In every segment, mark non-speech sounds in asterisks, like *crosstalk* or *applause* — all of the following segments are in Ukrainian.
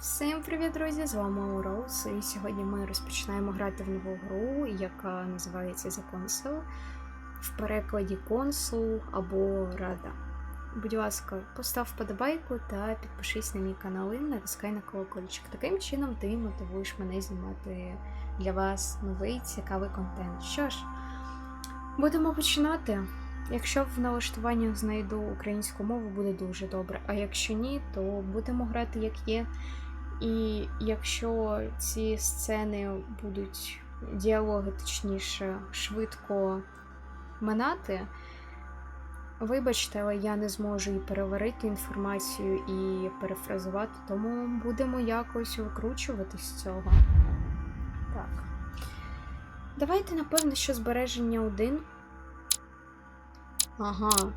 Всім привіт, друзі! З вами Роуз, і сьогодні ми розпочинаємо грати в нову гру, яка називається The Console. В перекладі консул або Рада. Будь ласка, постав вподобайку та підпишись на мій канал і натискай на колокольчик. Таким чином ти мотивуєш мене знімати для вас новий цікавий контент. Що ж, будемо починати. Якщо в налаштуваннях знайду українську мову, буде дуже добре. А якщо ні, то будемо грати як є. І якщо ці сцени будуть діалоги, точніше, швидко минати, вибачте, але я не зможу і переварити інформацію і перефразувати, тому будемо якось викручуватись з цього. Так. Давайте, напевно, що збереження один. Ага.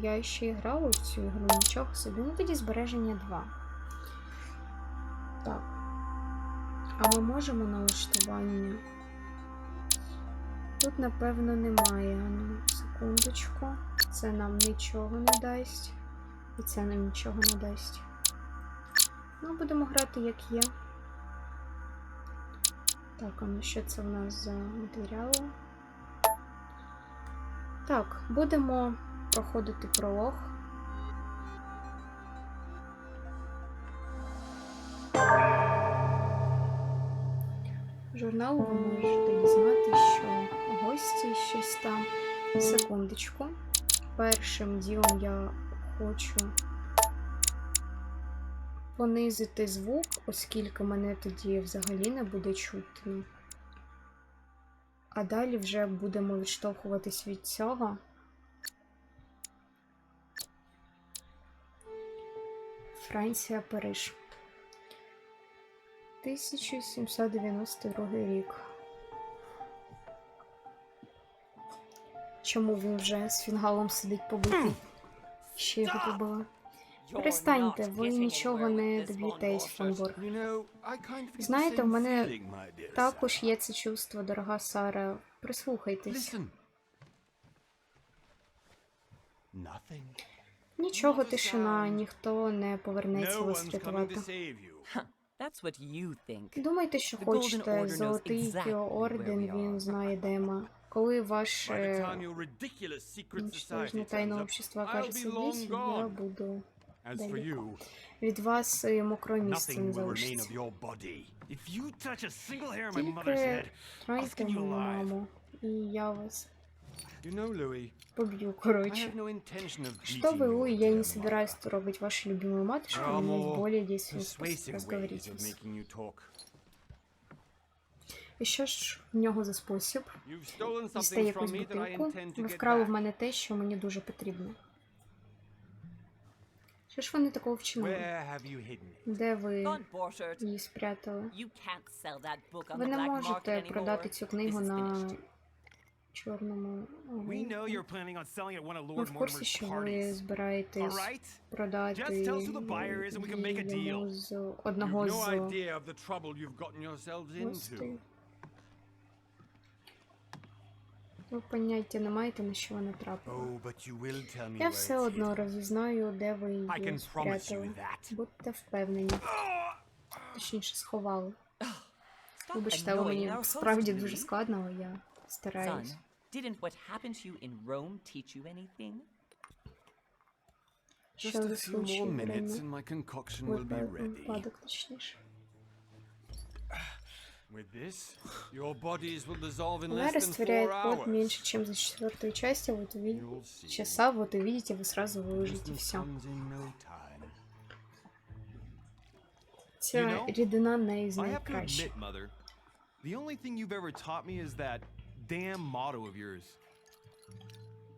Я ще грала в цю ігру, нічого собі. Ну тоді збереження 2. Так. А ми можемо налаштування? Тут, напевно, немає. Ну, секундочку. Це нам нічого не дасть. І це нам нічого не дасть. Ну, будемо грати як є. Так, а ну що це в нас за матеріали? Так, будемо проходити пролог. Журналу ви можете дізнати, що гості щось там. Секундочку. Першим ділом я хочу понизити звук, оскільки мене тоді взагалі не буде чутно. А далі вже будемо відштовхуватись від цього. Франція, Париж. 1792 рік. Чому він вже з фінгалом сидить побитий? Ще його побила. Перестаньте, ви нічого не доб'єтесь, Фанборг. Знаєте, в мене Також є це чувство, дорога Сара. Прислухайтесь. Нічого, тишина, ніхто не повернеться вас рятувати. That's what you think. Думайте, що хочете. Order knows Золотий exactly орден, він знає, де ми. Коли нічтожне society тайне общество long здесь, я буду. As for далеко. you, Від вас і мокрое місце nothing не will remain залишиться. of your body. If you touch a single hair on my mother's Тільки head, трайте мою маму, і я вас You know, Louis, поб'ю, I короче. Что вы, you, Луи, я не собираюсь трогать вашу любимую матушку, у меня есть более действенный способ разговорить. І що ж в нього за спосіб? From якусь бутилку, ви вкрали в мене те, що мені дуже потрібно. Що ж вони такого вчинили? You? Де ви її спрятали? Can't sell that book on Ви the не можете продати цю книгу на. Чорному We know you're planning on selling at one of Lord Mortimer's що ви parties. збираєтесь продати Just tell us who the buyer is and we can make a йому deal. з You've одного no з idea of the trouble you've gotten yourselves гостей. into. Ви поняття не маєте, на що вона трапила. Oh, but you will tell me Я where все it's одно розізнаю, де ви I її you спрятали. that. Будьте впевнені. Точніше, сховали. Вибачте, але мені справді дуже складно, але я стараюсь. Son, didn't what happened to you in Rome teach you anything? Що Just a за few more случай minutes время? and my concoction will be Випа- ready. Випадок, *sighs* точніше. With this, your bodies will dissolve in Она less than растворяет four код hours. меньше, чем за четвертую часть, а вот увидите You'll see. часа, вот увидите, вы сразу выложите Business все. comes in no time. Ця You know, рідина не із I have to найкращих. admit, Mother, the only thing you've ever taught me is that damn motto of yours.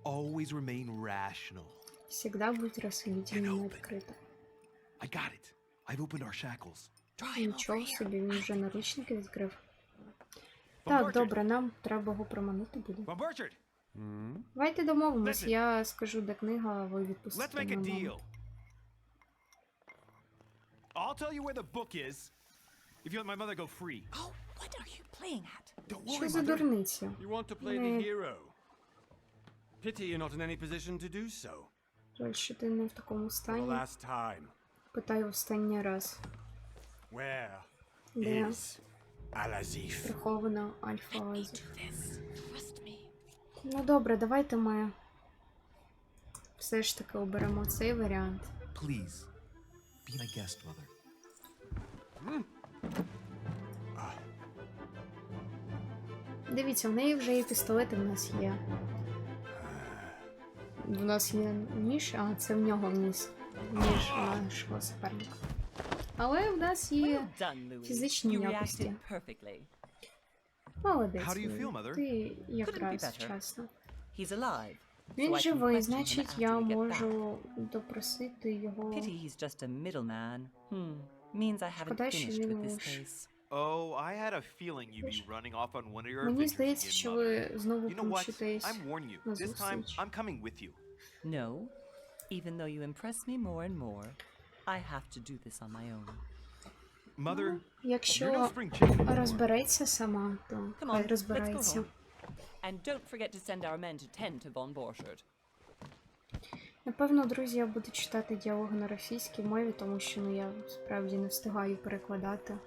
Always remain rational. Всегда будь рассудительным и открытым. I got it. I've opened our shackles. Нічого собі, він вже наручники відкрив. Так, добре, нам треба його проманити буде. Von Burchard! Hmm? Давайте домовимось, Listen. я скажу, де книга, а ви Let's відпустите make a мене. deal. I'll tell you where the book is if you let my mother go free. Oh, what are you playing at? Don't Що worry, за mother. дурниця? You want to play the Meh. hero. Pity you're not in any position to do so. Жаль, що ти не в такому For the стані. last time. Питаю останній раз. Where де is Al-Azif? прихована альфа Азів. This. Trust me. Ну добре, давайте ми все ж таки оберемо цей варіант. Please, be my guest, mother. Дивіться, в неї вже є пістолети, в нас є. В нас є ніж, а це в нього ніж. Ніж нашого суперника. Але в нас є фізичні якості. Молодець. Ти якраз вчасно. Він живий, значить я можу допросити його. Hmm. Шкода, що він лише. case. Oh, I had a feeling you'd be running off on one of your Мені adventures здається, again, що mother. ви знову You know what? помчитесь. I'm warning you. на This time, зустріч. I'm coming with you. No. Even though you impress me more and more, I have to do this on my own. Mother, you're no Якщо spring chicken anymore. розбереться сама, то Come хай on, let's go розбирається. home. And don't forget to send our men to tend to von Borchard. Напевно, друзі, я буду читати діалоги на російській мові, тому що ну, я справді не встигаю перекладати.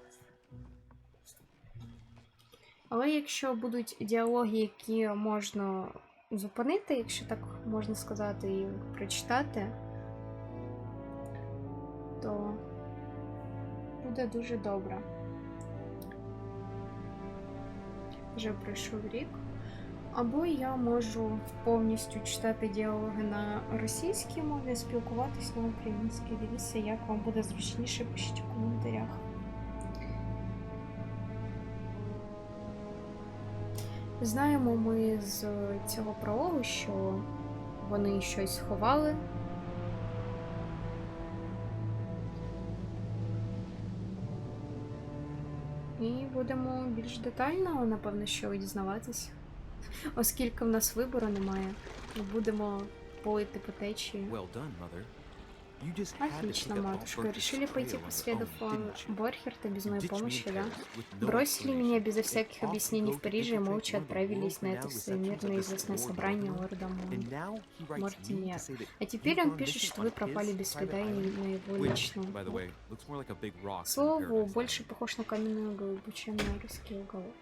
Але якщо будуть діалоги, які можна зупинити, якщо так можна сказати, і прочитати, то буде дуже добре. Вже пройшов рік. Або я можу повністю читати діалоги на російській мові, спілкуватись на українській. Дивіться, як вам буде зручніше, пишіть у коментарях. Знаємо ми з цього прологу, що вони щось ховали. І будемо більш детально, напевно, що дізнаватись. Оскільки в нас вибору немає, ми будемо плити по течії. Well done, mother. Отлично, матушка. Решили пойти по следу фон Борхерта без моей помощи, да? Бросили меня безо всяких объяснений в Париже и молча отправились на это всемирное известное собрание лорда Мортимер. А теперь он пишет, что вы пропали без следа и на его личном. К слову, больше похож на каменную голубу, чем на русский уголок.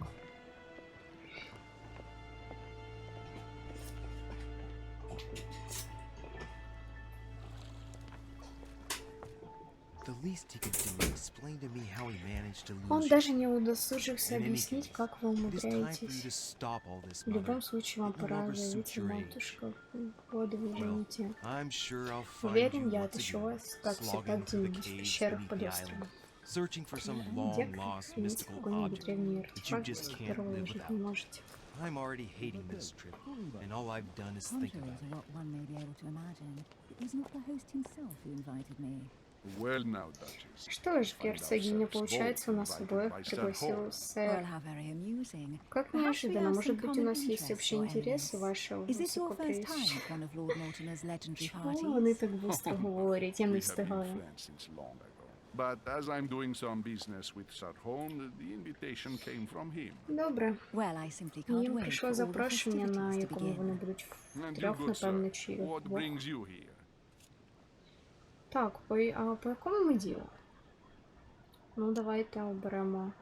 Он you. даже не удосужился In any объяснить, case, как вы It is time for you to умудряетесь. stop all this, В любом mother. случае, вам It no пора longer заявить, suits your age. матушка, годы вы уже Well, не те. I'm sure I'll find Уверен, you я once отыщу again, вас, как всегда, slogging through the где-нибудь в caves пещерах beneath под the островом. island, searching for some Где long-lost хранить mystical какой-нибудь object древний that you артефакт, just без can't которого вы live жить without. не можете. I'm already hating this trip, and all I've done is think Contrary about to it. what one may be able to imagine, it was not the host himself who invited me. Well now, Duchess. Что ж, Find герцогиня, ourselves получается, у нас both обоих invited by пригласил Sir Well, сэр. how very amusing. Как Perhaps we неожиданно, have может some быть, у common нас есть interests, общие Your интересы, Eminence. ваше Is this your first time высокопревосходительство? at one of Lord Mortimer's legendary Чего вони parties? так быстро говорять? Я We не have been встигаю. friends since long ago. But as I'm doing some business with Sir Hone, the invitation came from him. Добре. Well, I simply can't Їм wait for прийшло all the запрошення, на festivities to якому вони begin. будуть And you, втрьох, good напевно, sir, чи what вдвох. brings you here? Так, по, а по якому ми ділу? Ну, давайте оберемо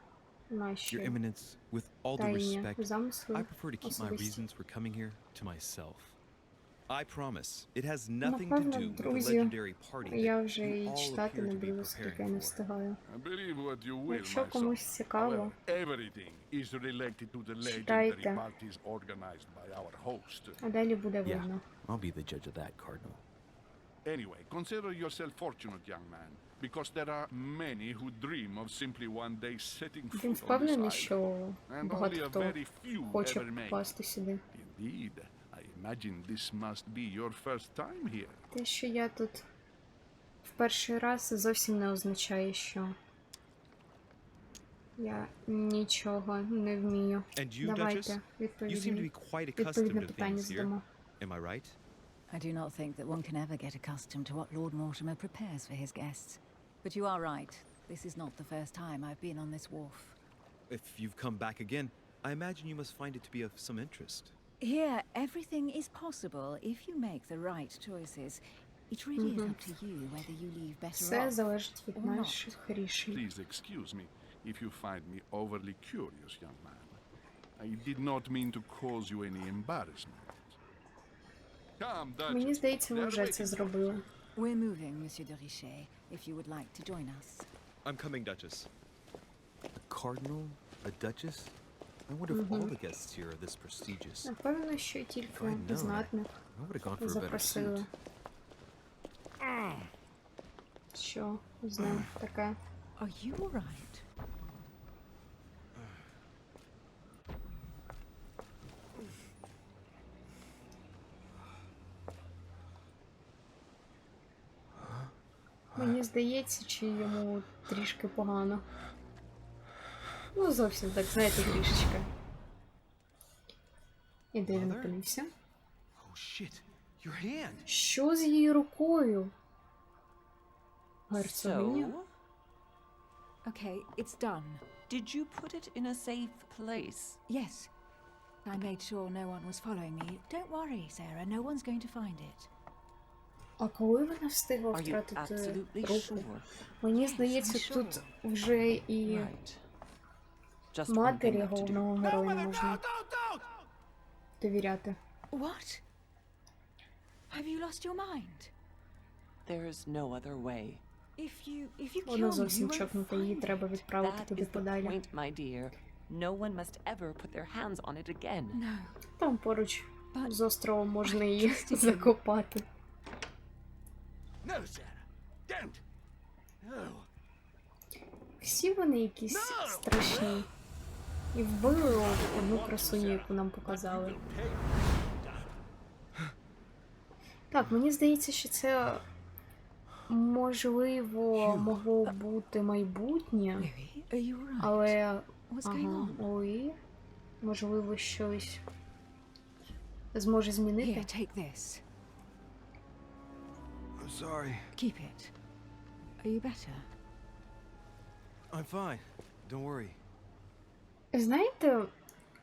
Your наші Eminence, with all due тайні respect, I замисли. prefer to keep my особисті. reasons for coming here to myself. I promise, it has nothing to Напевно, do with the друзі, legendary party that you і all читати appear не to be буду, оскільки я preparing for. встигаю. Believe what you will, Якщо my son. комусь цікаво, However, everything is related to the legendary Читайте. parties organized by our host. а далі буде Yeah, видно. I'll be the judge of that, Cardinal. Anyway, consider yourself fortunate, young man, because there are many who dream of simply one day setting Він foot on this island. And багато only a хто very few хоче ever make. попасти сюди. Indeed, I imagine this must be your first time here. Те, що я тут в перший раз, зовсім не означає, що я нічого не вмію. And you, Duchess? Давайте You seem to відповідні, be quite accustomed to питання things here. задамо. Am I right? I do not think that one can ever get accustomed to what Lord Mortimer prepares for his guests. But you are right. This is not the first time I've been on this wharf. If you've come back again, I imagine you must find it to be of some interest. Here, everything is possible if you make the right choices. It really is Mhm. up to you whether you leave better Все off. залежить від or not. наших рішень. Please excuse me if you find me overly curious, young man. I did not mean to cause you any embarrassment. Come, Duchess. Мені здається, ви They're вже це waiting. зробили. We're moving, Monsieur de Richet, if you would like to join us. I'm coming, Duchess. A cardinal? A duchess? I wonder if all the guests here are this prestigious. Напевно, що тільки I know. знатних I would have gone for a better запросили. suit. Що з ним таке? Are you all здається, чи йому трішки погано. Ну, зовсім так, знаєте, трішечки. І де він Mother? опинився? Oh shit! Your hand! Що з її рукою? Герцогиня? So, Okay, it's done. did you put it in a safe place? Yes. I made sure no one was following me. Don't worry, Sarah, no one's going to find it. А коли вона встигла втратити руку? Мені здається, тут вже і матері головного героя можна довіряти. What? Have you lost your mind? There is no other way. If you if you kill Вона me, you зовсім чокнута, її find треба відправити That туди is the подалі. point, my dear. No one must ever put their hands on it again. No. Там поруч But з островом можна I її закопати. No, Sarah. Don't. No. Всі вони якісь страшні. І вбили одну красуню, яку нам показали. Так, мені здається, що це можливо могло бути майбутнє, але ага, ой, можливо, щось зможе змінити. Here, take this. I'm sorry. Keep it. Are you better? I'm fine. Don't worry. Знаєте,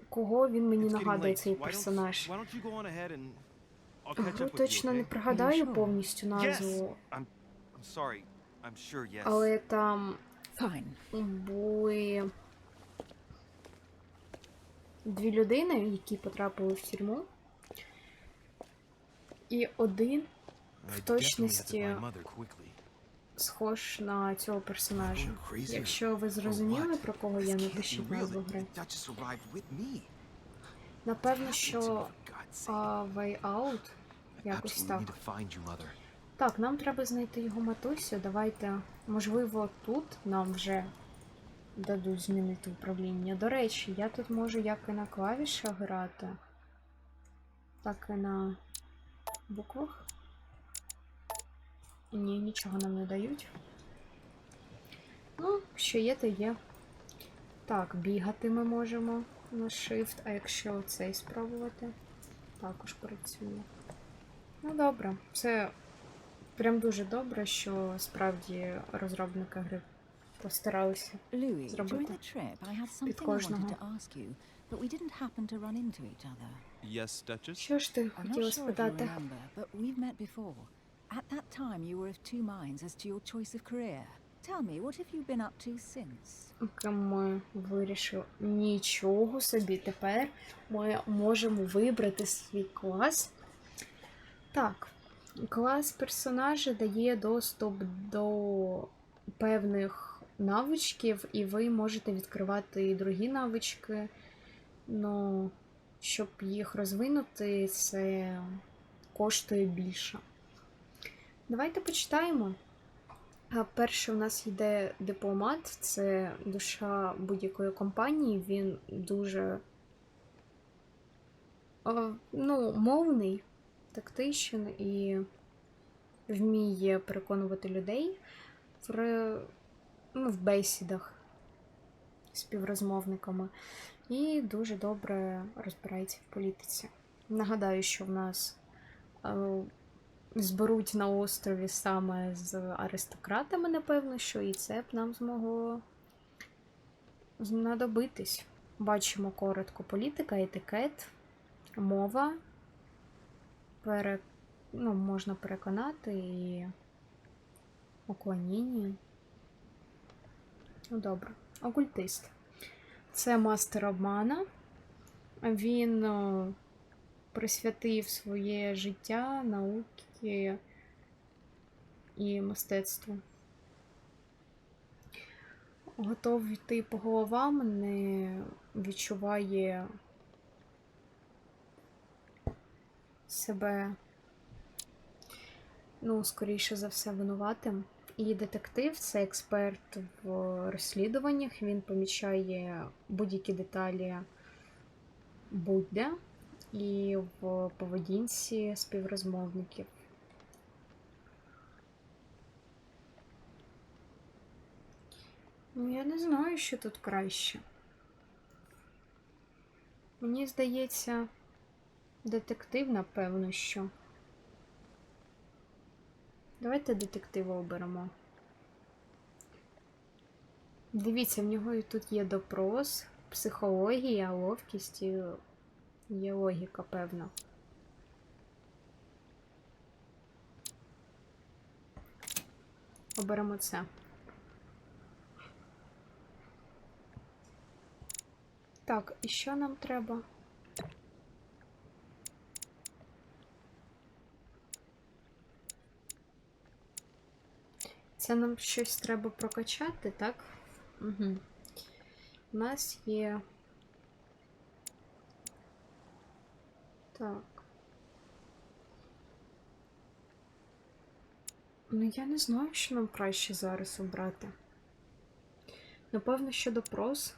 кого він мені It's getting нагадує late. цей Why don't- персонаж? Why don't you go on ahead and I'll catch Гру up with you, точно не okay? пригадаю sure? повністю назву, I'm I'm sorry. I'm sure, yes. але там Fine. були дві людини, які потрапили в тюрму. І один в точності схож на цього персонажа. Якщо ви зрозуміли, про кого я напишіть назву гри. Напевно, що а, Way Out якось так. Так, нам треба знайти його матусю. Давайте, можливо, тут нам вже дадуть змінити управління. До речі, я тут можу як і на клавішах грати, так і на буквах. Ні, нічого нам не дають. Ну, що є, то є. Так, бігати ми можемо на Shift, а якщо цей спробувати, також працює. Ну, добре, це прям дуже добре, що справді розробники гри постаралися. Louis, Зробити. I кожного. wanted to ask you, but we didn't happen to run into each other. Yes, Duchess? Що ж ти хотіла спитати? At that time, you were of two minds as to your choice of career. Tell me, what have you been up to since? Ми вирішили нічого собі. Тепер ми можемо вибрати свій клас. Так, клас персонажа дає доступ до певних навичків, і ви можете відкривати і другі навички. Ну, щоб їх розвинути, це коштує більше. Давайте почитаємо. Перше у нас йде дипломат, це душа будь-якої компанії. Він дуже ну, мовний, тактичен і вміє переконувати людей в, ну, в бесідах співрозмовниками. І дуже добре розбирається в політиці. Нагадаю, що в нас е, зберуть на острові саме з аристократами, напевно, що і це б нам змогло знадобитись. Бачимо коротко політика, етикет, мова, Пере... ну, можна переконати і уклоніння. Ну, добре. Окультист. Це мастер обмана. Він присвятив своє життя науки і мистецтву. Готовий йти по головам, не відчуває себе, ну, скоріше за все, винуватим. І детектив це експерт в розслідуваннях. Він помічає будь-які деталі будь-де і в поведінці співрозмовників. Ну, я не знаю, що тут краще. Мені здається, детектив, напевно, що. Давайте детектива оберемо. Дивіться, в нього і тут є допрос, психологія, ловкість і є логіка, певна. Оберемо це. Так, і що нам треба? Це нам щось треба прокачати, так? Угу. У нас є. Так. Ну, я не знаю, що нам краще зараз обрати. Напевно, що допрос.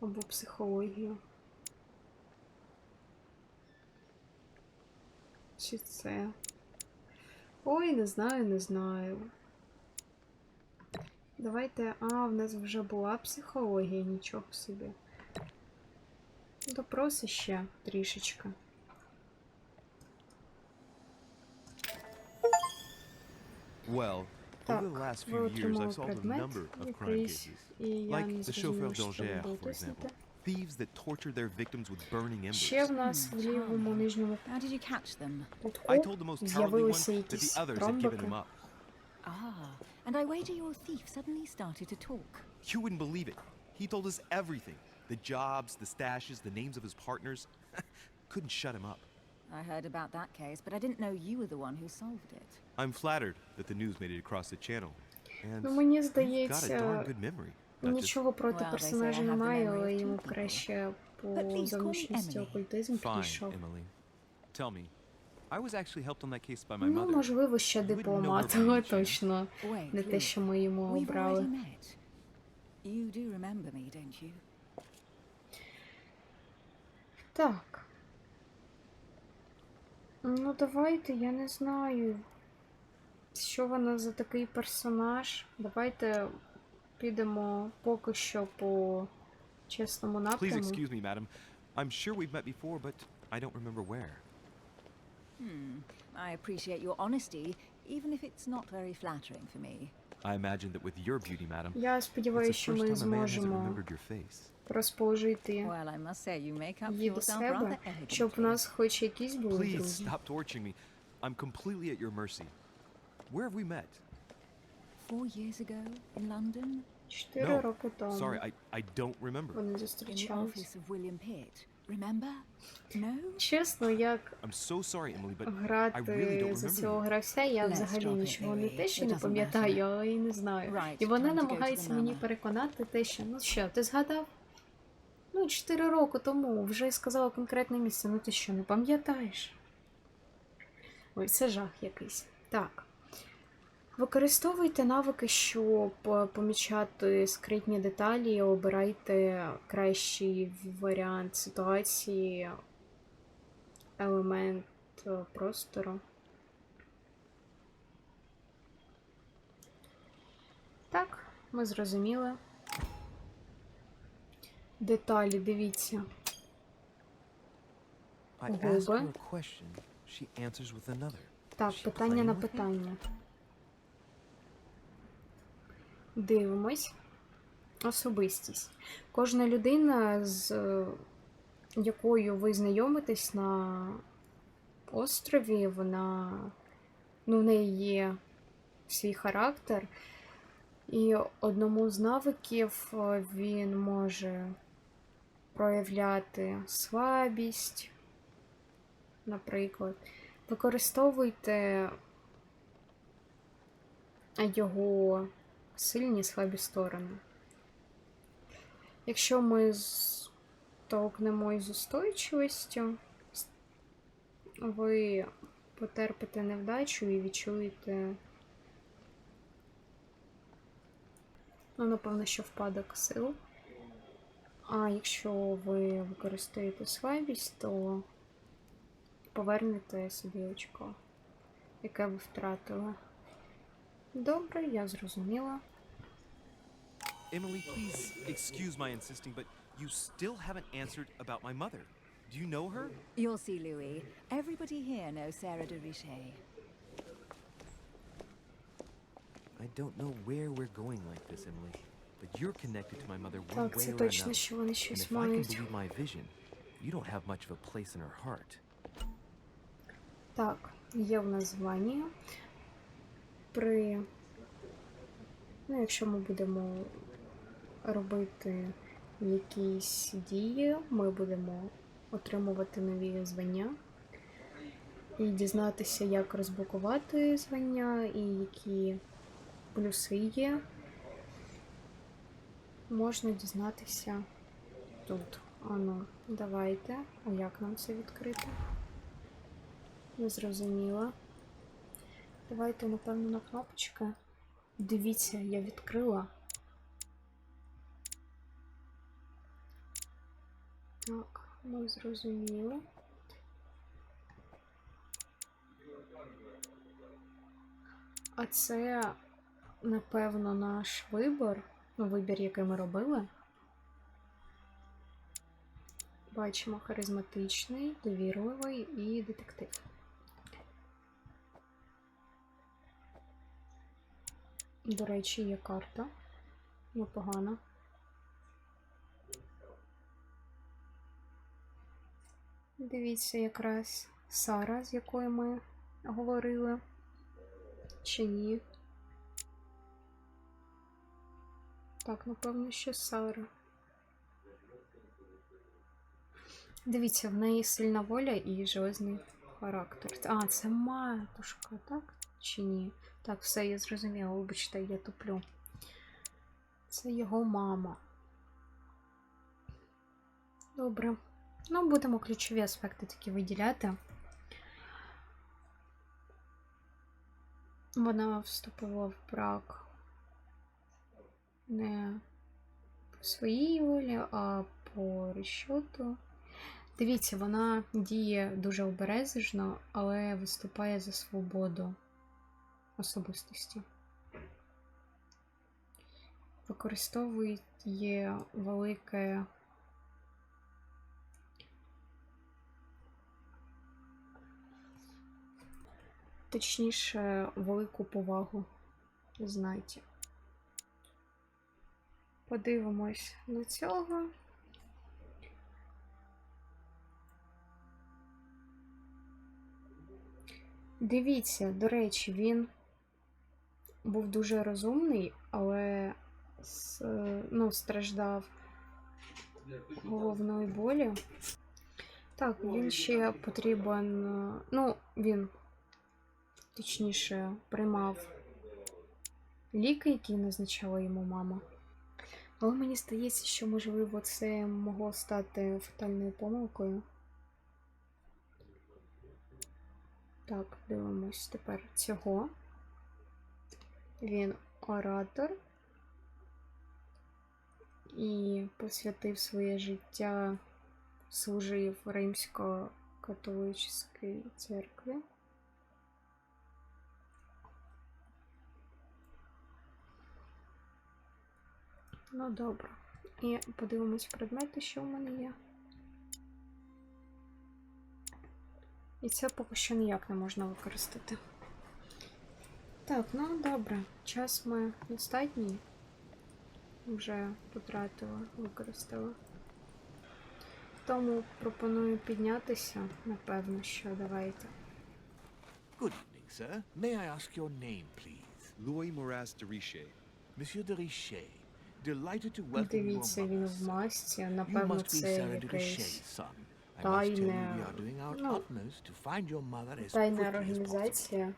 Або психологію. Чи це? Ой, не знаю, не знаю. Давайте. А, в нас вже була психологія, нічого собі. Допрос ще трішечки. Well, Так, over the last ви few years, отримали I've solved a предмет number of crime якийсь, cases. і я Like не the chauffeur зрозуміла, що d'Alger, треба for example. утиснути. Thieves that torture their victims with burning Ще в embers. нас в лівому нижньому How did you catch them? кутку I told the most cowardly one з'явилися that якісь the others had given ромбики. him up. Ah, and I wager your thief suddenly started to talk. You wouldn't believe it. He told us everything the jobs, the stashes, the names of his partners. Couldn't shut him up. I heard about that case, but I didn't know you were the one who solved it. I'm flattered that the news made it across the channel. And Ну, мені you've got a здається, darn good memory. Duchess. Нічого проти Well, they say I персонажа немає, але йому краще по But please call me зовнішності Emily. окультизм Fine. Emily. Tell me, I was actually helped on that case by my Ну, mother. можливо, ще дипломат, але точно Wait, не те, Luke. що ми йому We've обрали. already met. You do remember me, don't you? Так. Ну, давайте, я не знаю. Що вона за такий персонаж? Давайте підемо поки що по чесному напряму. Please excuse me, madam. I'm sure we've met before, but I don't remember where. Hmm. I appreciate your honesty, even if it's not very flattering for me. I imagine that with your beauty, madam, Я сподіваюся, що ми зможемо your face. Розположити її до себе, щоб elegantly. нас хоч якісь були друзі. I'm completely at your mercy. Where have we met? Four years ago in London, Чотири No, роки тому Sorry, I, I don't remember. вони in the зустрічались. office of William Pitt. Remember? No? Чесно, як I'm so sorry, Emily, but I really грати don't за цього you. гравця, я взагалі нічого не те, що не пам'ятаю, але і не знаю. І вона намагається мені переконати те, що ну що, ти згадав? Ну, 4 роки тому вже сказала конкретне місце. Ну ти що, не пам'ятаєш? Ой, це жах якийсь. Так. Використовуйте навики, щоб е, помічати скритні деталі, обирайте кращий варіант ситуації, елемент е, простору. Так, ми зрозуміли. Деталі, дивіться. Губи. Так, питання на питання. Дивимось. Особистість. Кожна людина з якою ви знайомитесь на острові, вона ну, в неї є свій характер. І одному з навиків е, він може проявляти слабість, наприклад. Використовуйте його сильні слабі сторони. Якщо ми столкнемось з устойчивістю, ви потерпите невдачу і відчуєте, ну, напевно, що впадок сил. А якщо ви використаєте слабість, то повернете собі очко, яке ви втратили. Добре, я зрозуміла. Emily, please excuse my insisting, but you still haven't answered about my mother. Do you know her? You'll see, Louis. Everybody here knows Sarah de Richet. I don't know where we're going like this, Emily, but you're connected to my mother one Так, way це or точно, another. що вони And щось if I can мають. believe my vision, you don't have much of a place in her heart. Так, є в нас звання. При. Ну, якщо ми будемо робити якісь дії, ми будемо отримувати нові звання і дізнатися, як розблокувати звання і які плюси є. Можна дізнатися тут. Ану, давайте. А як нам це відкрити? Не зрозуміла. Давайте, напевно, на кнопочки. Дивіться, я відкрила. Так, ми зрозуміли. А це, напевно, наш вибір. Вибір, який ми робили. Бачимо харизматичний, довірливий і детектив. До речі, є карта. Непогана. Дивіться, якраз Сара, з якою ми говорили. Чи ні? Так, напевно, що Сара. Дивіться, в неї сильна воля і железний характер. А, це матушка, так? Чи ні? Так, все, я зрозуміла, вибачте, я туплю. Це його мама. Добре. Ну, будемо ключові аспекти такі виділяти. Вона вступила в брак не по своїй волі, а по розчоту. Дивіться, вона діє дуже обережно, але виступає за свободу особистості. Використовує велике точніше, велику повагу. Знайте. Подивимось на цього. Дивіться, до речі, він був дуже розумний, але ну, страждав головної болі. Так, він ще потрібен. Ну, він точніше приймав ліки, які назначала йому мама. Але мені здається, що можливо це могло стати фатальною помилкою. Так, дивимось тепер цього. Він оратор і посвятив своє життя, служив римсько-католицькій церкві. Ну, добре. І подивимось предмети, що в мене є. І це поки що ніяк не можна використати. Так, ну добре. Час ми достатній. Вже потратила, використала. Тому пропоную піднятися, напевно, що давайте. Good evening, sir. May I ask your name, please? Louis Moraz de Riche. Monsieur de Richet. Delighted to welcome your Дивіться, він mother, в sir. масці, You напевно, must be це Sarah de якийсь Richet's son. I must tell you, we тайне, are doing our ну, utmost to find your mother as тайна quickly as possible. організація.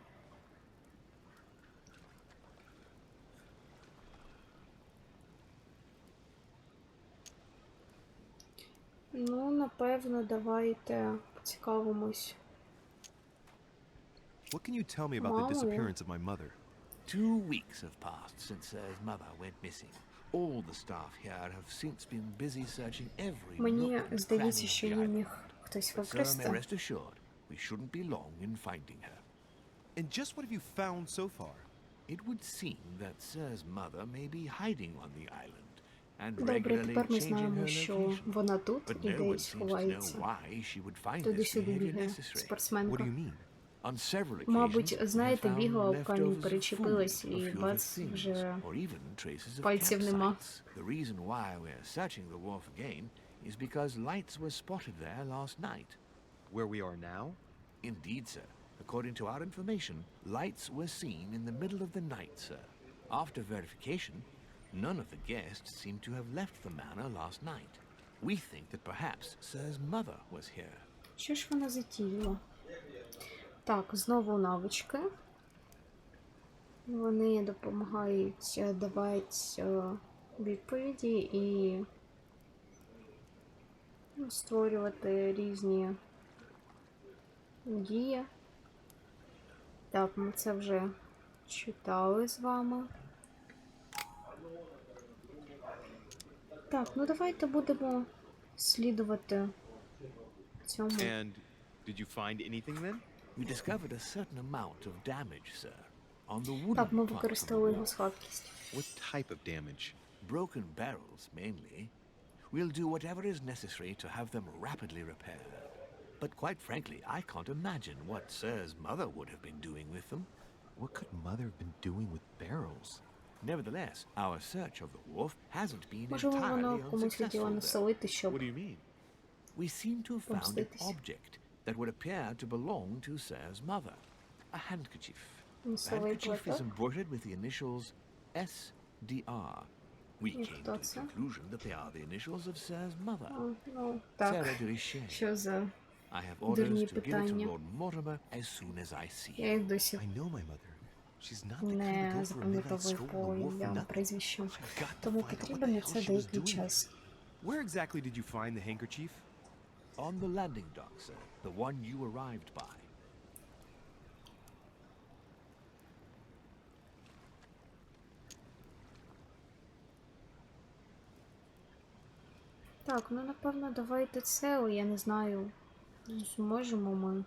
Ну, напевно, давайте поцікавимось. What can you tell me about the Mom, yeah. disappearance of my mother? Two weeks have passed since Sir's mother went missing. All the staff here have since been busy searching every Мені nook and здається, cranny of що the її island. міг хтось But, sir, may викрасти. rest assured, we shouldn't be long in finding her. And just what have you found so far? It would seem that Sir's mother may be hiding on the island and Добре, regularly тепер ми changing знаємо, her що location. вона тут But і no one десь seems to know ховається. why she would find this Туди-сюди behavior бігає necessary. What спортсменка. do you mean? On several Мабуть, occasions, we знаєте, found бігала об камінь, leftovers of перечепилась, food, і a few other бац, things, вже or even traces of пальців нема. campsites. The reason why we're searching the wharf again is because lights were spotted there last night. Where we are now? Indeed, sir. According to our information, lights were seen in the middle of the night, sir. After verification, none of the guests seem to have left the manor last night. We think that perhaps Sir's mother was here. Що ж вона затіяла? Так, знову навички. Вони допомагають е, давати е, відповіді і ну, створювати різні дії. Так, ми це вже читали з вами. Так, ну давайте будемо слідувати цьому. And did you find anything then? We discovered a certain amount of damage, sir, on the wooden Так, ми part of the використали його wall. слабкість. What type of damage? Broken barrels, mainly. We'll do whatever is necessary to have them rapidly repaired. But quite frankly, I can't imagine what Sir's mother would have been doing with them. What could mother have been doing with barrels? Nevertheless, our search of the wharf hasn't been Можливо, вона entirely комусь хотіла unsuccessful. there. населити, щоб What do you mean? We seem to have found an Помститись. object that would appear to belong to Sir's mother. A handkerchief. The Носовий handkerchief is платок. embroidered with the initials SDR. We І came to хто the це? conclusion that they are the initials of Sir's mother. А, ну, так. Sarah de Richet. Що за. I have Дурні orders to give it to питання. Lord Mortimer as soon as I see Я him. їх досі I know my mother. She's not the kind to не go for a midnight запам'ятовую stroll on по the wharf for ім'ям nothing. прізвищу. I've got to Тому find out what потрібен the на hell це she was деякий doing. час. Where exactly did you find the handkerchief? On the landing dock, sir. The one you arrived by. Так, ну напевно, давайте це, але я не знаю, зможемо ми.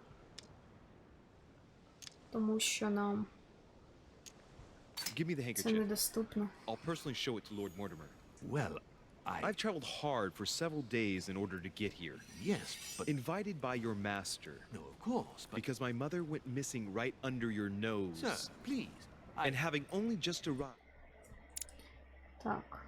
Тому що нам Give me the це handkerchief. недоступно. I'll personally show it to Lord Mortimer. Well, I. I've traveled hard for several days in order to get here. Yes, but. Invited by your master. no, of course, but. Because my mother went missing right under your nose. Sir, please. I. And having only just arrived, Так.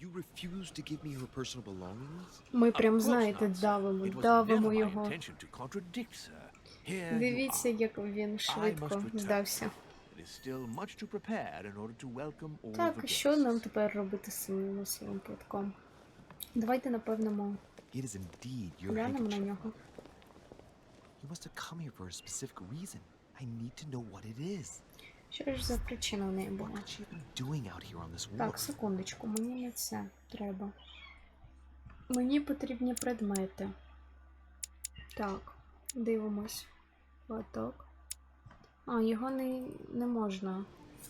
you refuse to give me her personal belongings? Ми Of прям, course знаєте, not, sir. давимо, It was давимо never my його. intention to contradict, sir. Here you Дивіться, are. як він швидко return. здався. It is still much to prepare in order to welcome all the Так, що нам тепер робити з цим носовим платком? Давайте, напевно, ми It is indeed your глянемо на нього. You must have come here for a specific reason. I need to know what it is. Що ж за причина в неї була? could she have been doing out here on this Так, секундочку, мені не це треба. Мені потрібні предмети. Так, дивимось. Платок. А, його не, не можна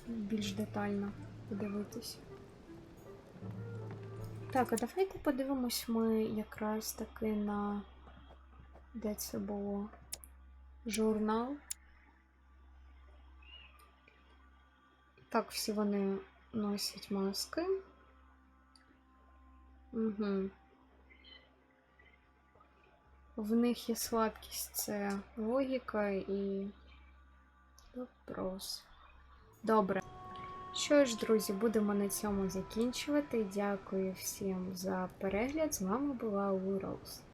більш детально подивитись. Так, а давайте подивимось ми якраз таки на. Де це було? Журнал. Так, всі вони носять маски. Угу. В них є слабкість, це логіка і вопрос. Добре. Що ж, друзі, будемо на цьому закінчувати. Дякую всім за перегляд. З вами була Роуз.